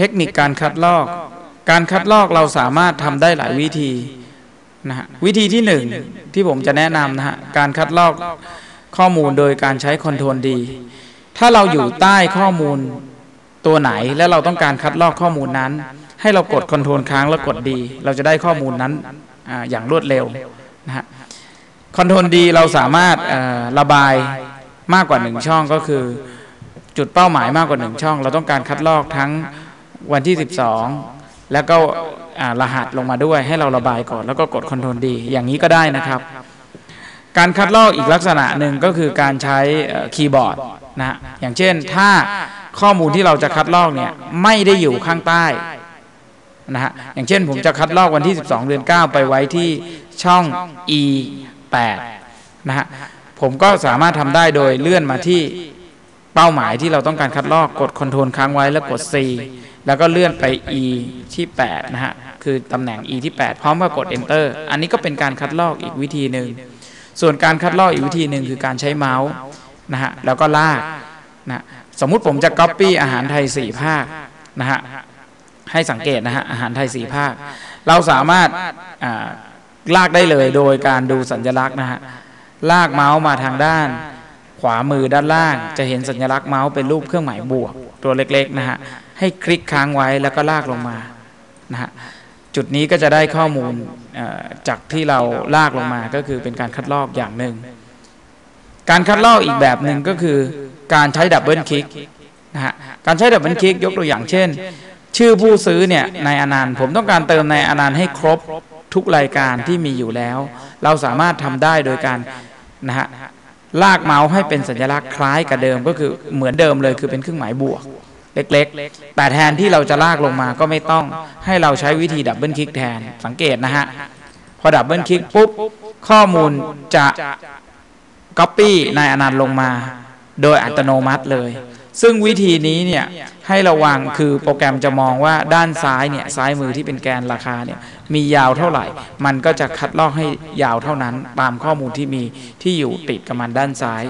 เทคนิคการคัดลอก การคัดลอกเราสามารถทำได้หลายวิธีนะฮะวิธีที่หนึ่งที่ผมจะแนะนำนะฮะการคัดลอกข้อมูลโดยการใช้คอนโทรลดี ถ้าเราอยู่ใต้ข้อมูลตัวไหนและเราต้องการคัดลอกข้อมูลนั้น ให้เรากดคอนโทรลค้างแล้วกดดี เราจะได้ข้อมูลนั้นออย่างรวดเร็วนะฮะคอนโทรลดีเราสามารถระบายมากกว่าหนึ่งช่องก็คือ จุดเป้าหมายมากกว่าหนึ่งช่อง เราต้องการคัดลอกทั้ง วันที่ 12 แล้วก็รหัสลงมาด้วยให้เราระบายก่อน แล้วก็กดคอนโทรลดีอย่างนี้ก็ได้นะครับ การคัดลอกอีกลักษณะหนึ่งก็คือการใช้คีย์บอร์ดนะฮะอย่างเช่นถ้าข้อมูลที่เราจะคัดลอกเนี่ยไม่ได้อยู่ข้างใต้นะฮะอย่างเช่นผมจะคัดลอกวันที่ 12 เดือน 9 ไปไว้ที่ช่อง e 8นะฮะผมก็สามารถทำได้โดยเลื่อนมาที่เป้าหมายที่เราต้องการคัดลอกกดคอนโทรลค้างไว้แล้วกด C แล้วก็เลื่อนไป e ที่ 8 นะฮะ คือตำแหน่ง e ที่ 8 พร้อมกับกด enter อันนี้ก็เป็นการคัดลอกอีกวิธีหนึ่ง ส่วนการคัดลอกอีกวิธีหนึ่งคือการใช้เมาส์นะฮะ แล้วก็ลากนะสมมุติผมจะ Copy อาหารไทยสี่ภาคนะฮะ ให้สังเกตนะฮะ อาหารไทยสี่ภาค เราสามารถลากได้เลยโดยการดูสัญลักษณ์นะฮะ ลากเมาส์มาทางด้าน ขวามือด้านล่าง จะเห็นสัญลักษณ์เมาส์เป็นรูปเครื่องหมายบวกตัวเล็กๆนะฮะ ให้คลิกค้างไว้แล้วก็ลากลงมานะฮะจุดนี้ก็จะได้ข้อมูลเอ่อจากที่เราลากลงมาก็คือเป็นการคัดลอกอย่างหนึ่ง การคัดลอกอีกแบบหนึ่งก็คือการใช้ดับเบิลคลิกนะฮะการใช้ดับเบิลคลิกยกตัวอย่างเช่น ชื่อผู้ซื้อเนี่ยในอนันต์ผมต้องการเติมในอนันต์ให้ครบทุกรายการที่มีอยู่แล้ว เราสามารถทำได้โดยการนะฮะลากเมาส์ให้เป็นสัญลักษณ์คล้ายกับเดิมก็คือเหมือนเดิมเลยคือเป็นเครื่องหมายบวก เล็กๆ แต่แทนที่เราจะลากลงมาก็ไม่ต้อง ให้เราใช้วิธีดับเบิลคลิกแทน สังเกตนะฮะ พอดับเบิลคลิกปุ๊บ ข้อมูลจะ Copy ในอนันต์ลงมา โดยอัตโนมัติเลย ซึ่งวิธีนี้เนี่ยให้ระวังคือโปรแกรมจะมองว่าด้านซ้ายเนี่ยซ้ายมือที่เป็นแกนราคาเนี่ยมียาวเท่าไหร่ มันก็จะคัดลอกให้ยาวเท่านั้น ตามข้อมูลที่มีที่อยู่ติดกับมันด้านซ้าย